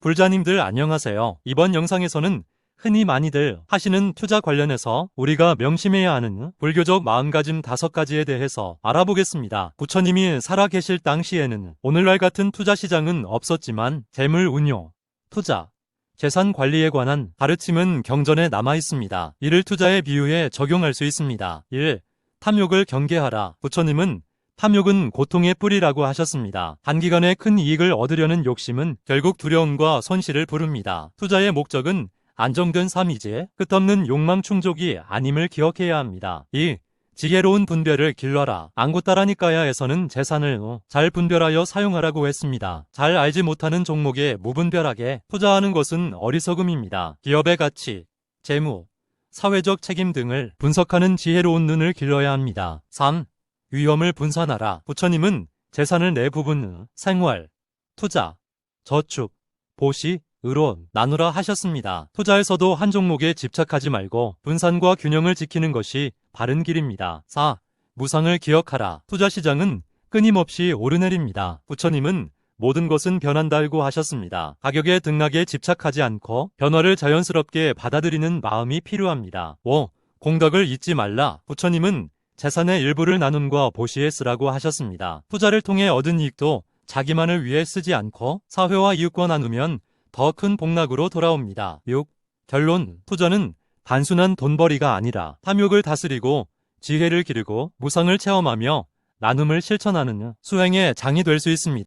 불자님들 안녕하세요. 이번 영상에서는 흔히 많이들 하시는 투자 관련해서 우리가 명심해야 하는 불교적 마음가짐 다섯 가지에 대해서 알아보겠습니다. 부처님이 살아계실 당시에는 오늘날 같은 투자 시장은 없었지만 재물 운용, 투자, 재산 관리에 관한 가르침은 경전에 남아 있습니다. 이를 투자에 비유해 적용할 수 있습니다. 1. 탐욕을 경계하라. 부처님은 탐욕은 고통의 뿌리라고 하셨습니다. 단기간에 큰 이익을 얻으려는 욕심은 결국 두려움과 손실을 부릅니다. 투자의 목적은 안정된 삶이지 끝없는 욕망 충족이 아님을 기억해야 합니다. 2. 지혜로운 분별을 길러라. 안구따라니까야에서는 재산을 잘 분별하여 사용하라고 했습니다. 잘 알지 못하는 종목에 무분별하게 투자하는 것은 어리석음입니다. 기업의 가치, 재무, 사회적 책임 등을 분석하는 지혜로운 눈을 길러야 합니다. 3. 위험을 분산하라. 부처님은 재산을 네 부분, 생활, 투자, 저축, 보시, 으로 나누라 하셨습니다. 투자에서도 한 종목에 집착하지 말고 분산과 균형을 지키는 것이 바른 길입니다. 4. 무상을 기억하라. 투자 시장은 끊임없이 오르내립니다. 부처님은 모든 것은 변한다고 하셨습니다. 가격의 등락에 집착하지 않고 변화를 자연스럽게 받아들이는 마음이 필요합니다. 5. 공덕을 잊지 말라. 부처님은 재산의 일부를 나눔과 보시에 쓰라고 하셨습니다. 투자를 통해 얻은 이익도 자기만을 위해 쓰지 않고 사회와 이웃과 나누면 더 큰 복락으로 돌아옵니다. 6. 결론, 투자는 단순한 돈벌이가 아니라 탐욕을 다스리고 지혜를 기르고 무상을 체험하며 나눔을 실천하는 수행의 장이 될 수 있습니다.